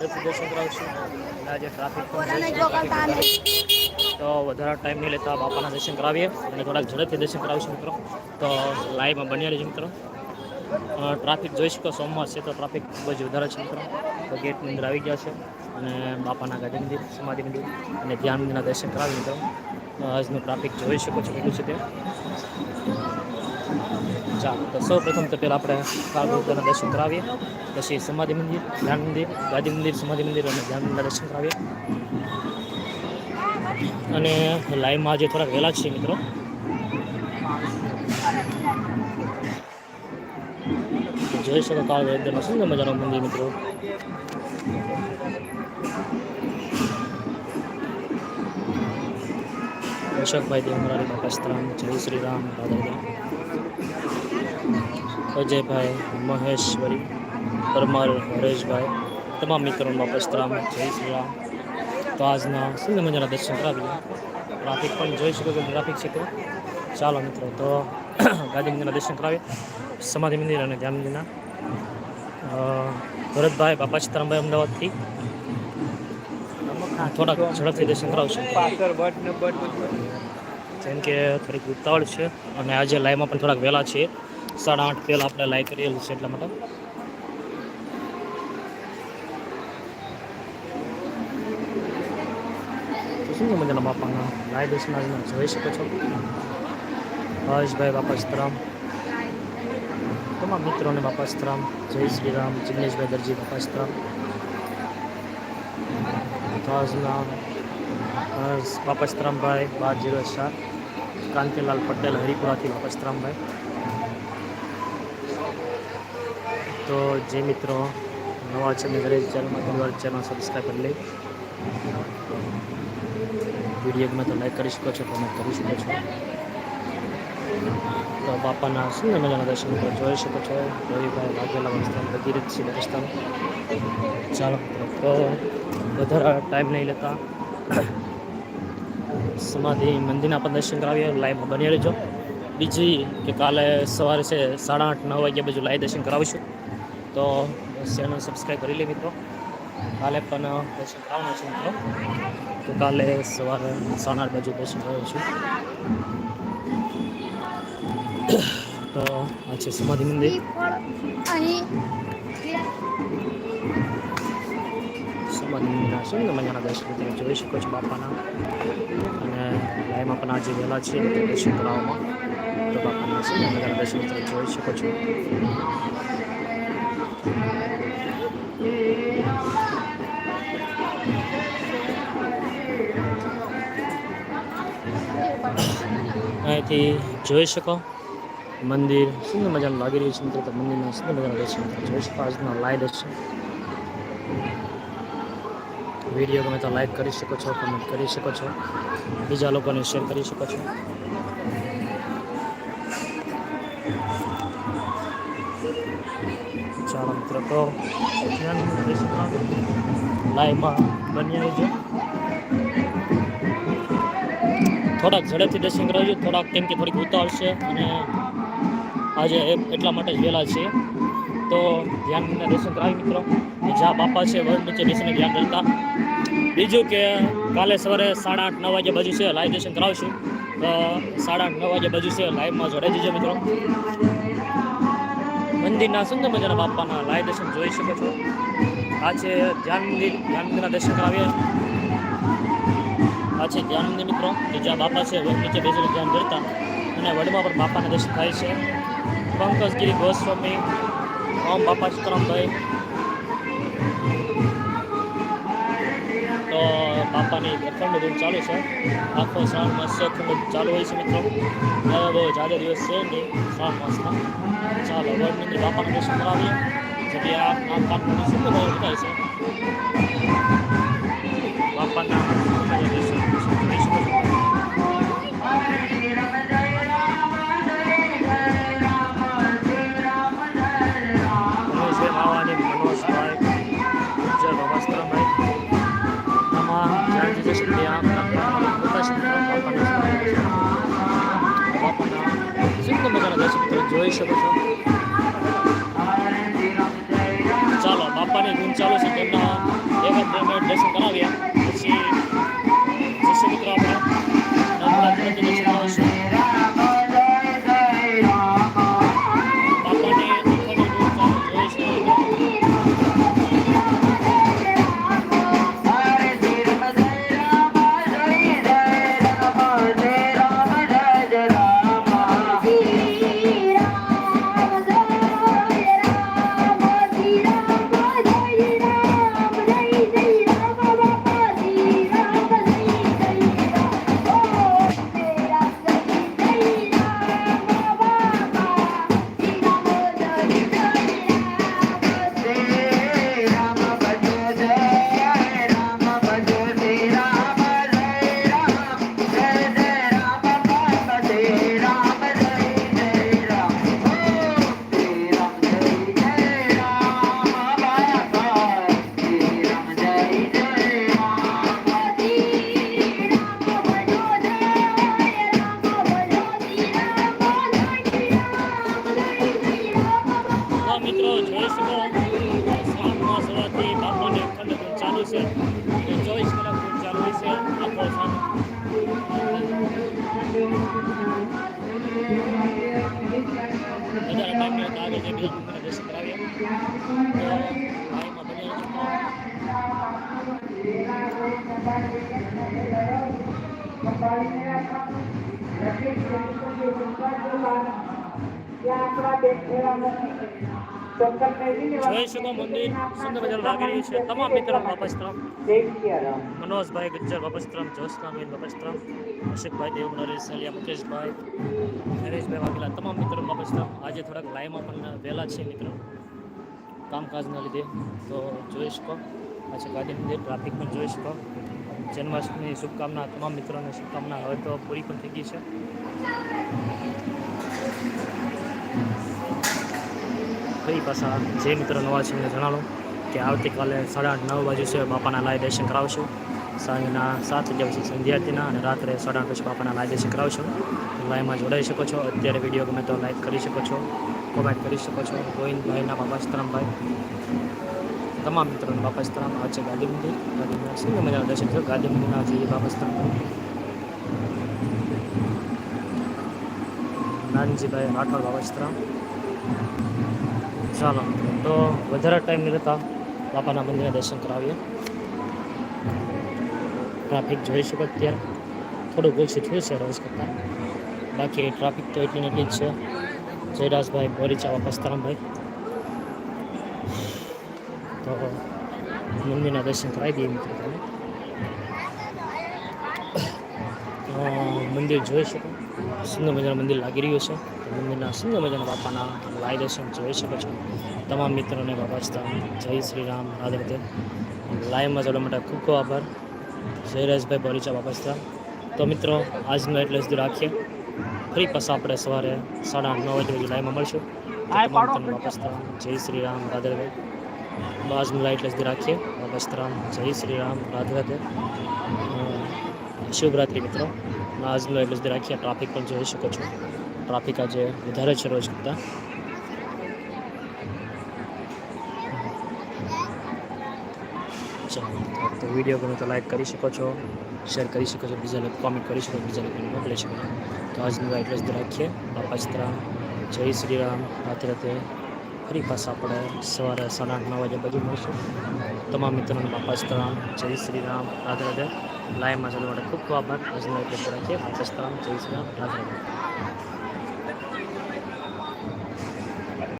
કરાવશું આજે ટ્રાફિક તો વધારે ટાઈમ નહીં લેતા બાપાના દર્શન કરાવીએ અને થોડાક ઝડપથી દર્શન કરાવીશું મિત્રો. તો લાઈવમાં બન્યા રહીશું મિત્રો. ટ્રાફિક જોઈ શકો સોમવાર છે તો ટ્રાફિક ખૂબ જ વધારે છે મિત્રો. તો ગેટની અંદર આવી ગયા છે અને બાપાના ગાંધી મંદિર સમાધિ મંદિર અને ધ્યાન મંદિરના દર્શન કરાવી મિત્રો. આજનું ટ્રાફિક જોઈ શકો છો કેટલું છે તે? ચાલો તો સૌ પ્રથમ તો પહેલાં આપણે કાળભૂતાના દર્શન કરાવીએ, પછી સમાધિ મંદિર, ધ્યાન મંદિર ગાંધી મંદિર, સમાધિ મંદિર અને ધ્યાન મંદિરના દર્શન કરાવીએ. અને લાઈવમાં આજે થોડાક વહેલા છે મિત્રો. જોઈ શકો કાળ વેદનો સુંદર મજાનો મંદિર મિત્રો. અશોકભાઈ દેવમરારી પાકિસ્તાન જય શ્રી રામ રાધા. અજયભાઈ, મહેશ્વરી, પરમાર, હરેશભાઈ, તમામ મિત્રોનો બાપાસ્તરામ જય શ્રી રામ. તો આજના સુંદર મજાના દર્શન કરાવીએ ટ્રાફિક પણ જોઈ શકો છો, ટ્રાફિક છે તો. ચાલો મિત્રો, તો ગાંધી મંદિરના દર્શન કરાવીએ. સમાધિ મંદિર અને ધ્યાન મંદિરના. ભરતભાઈ, બાપા સીતારામભાઈ અમદાવાદથી. થોડાક ઝડપથી દર્શન કરાવશું. જેમ કે થોડીક ઉતાવળ છે અને આજે લાઈવમાં પણ થોડાક વહેલા છે સાડા આઠ તેલ આપણે લાઈ કરેલું છે એટલા માટે. શું મજાના બાપાના લાઈ દર્શન જોઈ શકો છો? હર્ષભાઈ બાપા સીતારામ. તમામ મિત્રોને બાપા સીતારામ. જય શ્રી રામ. જિગ્નેશભાઈ દરજી બાપા સીતારામ. તો હર્ષ બાપા સીતારામભાઈ, બાર જીરો ચાર કાંતિલાલ પટેલ, હરિપુરાથી બાપા સીતારામભાઈ તો જે મિત્રો નવા છે, મેં દરેક ચેનલમાં ઘણી ચેનલ સબસ્ક્રાઈબ કરી લઈ વિડીયોમાં તો લાઈક કરી શકો છો કમેન્ટ કરી શકો છો. તો બાપાના સુંદર મજાના દર્શન મિત્રો જોઈ શકો છો. રવિભાઈ વાઘેલા વંસ્તાન બધી સિંહ વંસ્તાન ચાલો તો વધારે ટાઈમ નહીં લેતા. સમાધિ મંદિરના પણ દર્શન કરાવીએ લાઈવમાં બની રહેજો. બીજી કે કાલે સવારે છે, સાડા આઠ, નવ વાગ્યા બાજુ લાઈવ દર્શન કરાવીશું. તો ચેનલ સબસ્ક્રાઈબ કરી લે મિત્રો. કાલે પણ દર્શન કરાવવાનું છે મિત્રો. તો કાલે સવારે સાડા આઠ બાજુ દર્શન છું. તો આ છે સમાધિ મંદિર. સમાધિ મંદિરના સુંદર મજાના દર્શન તમે જોઈ શકો છો બાપાના. અને લાઈમાં પણ આજે વહેલા છે, દર્શન કરાવવામાં. તો બાપાના છે મજાના દર્શન તમે જોઈ શકો છો. અહીંથી જોઈ શકો મંદિર. સુંદર મજાનું લાગી રહ્યું છે મિત્રો, તો મંદિરના સુંદર મજાનું દર્શન જોઈ શકો આજના લાઈવ દર્શન વીડિયો ગમે તો લાઈક કરી શકો છો કમેન્ટ કરી શકો છો. બીજા લોકોને શેર કરી શકો છો. ચાલો મિત્રો, તો લાઈવમાં બની આવજો થોડાક ઝડપથી દર્શન કરાવજો, થોડાક કેમ કે થોડીક ઉતાવળ છે અને આજે એટલા માટે જ વહેલા છે તો ધ્યાન દર્શન કરાવી મિત્રો. જ્યાં બાપા છે વડ નીચે બેસીને ધ્યાન કરતા. બીજું કે કાલે સવારે સાડા આઠ, નવ વાગ્યા બાજુ છે, લાઈવ દર્શન કરાવશું. સાડા આઠ, નવ વાગ્યા બાજુ છે, લાઈવમાં જોડાઈ દીજો મિત્રો. મંદિરના સુંદર મજાના બાપાના લાય દર્શન જોઈ શકો છો. આ છે ધ્યાન મંદિર, ધ્યાન મંદિરના દર્શન કરાવીએ. આ છે ધ્યાન મંદિર મિત્રો, કે જ્યાં બાપા છે નીચે બેસીને ધ્યાન કરતા અને વડમાં પણ બાપાના દર્શન થાય છે. પંકજગીરી ગોસ્વામી, ઓમ બાપા સીતારામભાઈ તો બાપાની અખંડ ધૂન ચાલુ છે. આખો શ્રાવણ માસ છે અખંડ ચાલુ હોય છે મિત્રો. હવે બહુ જાજો દિવસ છે નહીં, શ્રાવણ માસના. ચાલો વડ મંદિર બાપાના દર્શન કરાવીએ. જેથી આ આ કામનું સુંદર થાય છે. બાપાના મજાના દર્શન જોઈ શકો છો. ચાલો બાપાની ગુણ ચાલુ છે તેમના bien, para que se para bien. Ya, જોઈ શકો મંદિર સુંદર મજાનું લાગી રહ્યું છે. તમામ મિત્રો બાપસ્ત્રમ મનોજભાઈ ગજ્જર બાપસ્ત્રમ જોશનાબેન બાપસ્ત્રમ અશોકભાઈ દેવ, નરેશ સલિયા, મુકેશભાઈ, નરેશભાઈ વાઘેલા તમામ મિત્રો બાપસ્ત્રમ આજે થોડાક લાઈવમાં પણ વહેલા છે મિત્રો કામકાજના લીધે. તો જોઈ શકો પછી ગાંધી મંદિર ટ્રાફિક પણ જોઈ શકો. જન્માષ્ટમીની શુભકામના તમામ મિત્રોને શુભકામના. હવે તો પૂરી પણ થઈ ગઈ છે. ફરી પાછા જે મિત્રો નવા છે એમને જણાવો કે આવતીકાલે સાડા આઠ, નવ બાજુ છે બાપાના લાય દર્શન કરાવશું. સાંજના સાત વાગ્યા પછી સંધ્યાર્થીના અને રાત્રે સાડા આઠ પછી બાપાના લાય દર્શન કરાવશું. લાઈવમાં જોડાઈ શકો છો. અત્યારે વીડિયો ગમે તો લાઈક કરી શકો છો કોમેન્ટ કરી શકો છો. ગોવિંદભાઈના બાપા સીતારામભાઈ, તમામ મિત્રોને બાપા સ્તરામ, આ છે ગાંધી મંદિર. ગાંધી મંદિર સુંદર મજાના દર્શન થયો ગાંધી મંદિરના જે બાપા સ્તરામ. નાનજીભાઈ રાઠોડ બાબા સીતારામ. ચાલો, તો વધારે ટાઈમ નહીં રહેતા. બાપાના મંદિરના દર્શન કરાવીએ. ટ્રાફિક જોઈ શકો અત્યારે. થોડું ઓછું થયું છે રોજ કરતાં. બાકી ટ્રાફિક તો એટલી એટલી જ છે. જયરાજભાઈ બોરીચા બાપા, સીતારામભાઈ. તો મંદિરના દર્શન કરાવી દઈએ મિત્રો તમે મંદિર જોઈ શકો. સુંદર મજાનું મંદિર લાગી રહ્યું છે. મંદિરના સુંદર મજાના બાપાના લાય દર્શન જોઈ શકો છો. તમામ મિત્રોને બાબા જય શ્રી રામ રાધે લાઈવમાં જોડવા માટે ખૂબ ખૂબ આભાર. જયરાજભાઈ બોરીચા બાબા તો મિત્રો આજનો એટલે સુધી રાખીએ. ફરી પાછા આપણે સવારે સાડા આઠ નવ વાગે લાઈવમાં મળશું. જય શ્રી રામ રાધે રાધે. આજનું લાઈટ એટલે સુધી રાખીએ. સીતારામ જય શ્રી રામ રાધે રાધે. અ, શુભરાત્રિ મિત્રો. આજનો એટલે જ રાખીએ ટ્રાફિક પણ જોઈ શકો છો. ટ્રાફિક આજે વધારે છે રોજ કરતાં. ચાલો તો વીડિયો ગમે તો લાઈક કરી શકો છો શેર કરી શકો છો બીજા લોકો કોમેન્ટ કરી શકો બીજા લોકોને મોકલી શકો તો આજનું એટલે જ રાખીએ બાપા જય શ્રી રામ. રાતે રાતે ફરી પાછા આપણે સવારે સાડા આઠ નવ વાગે બધું મળશું. તમામ મિત્રોને બાપા સીતારામ જય શ્રી રામ. રાધે રાધે લાઈવમાં જોવા માટે ખૂબ ખૂબ આભાર. આજનો એટલે જ રાખીએ જય શ્રી રામ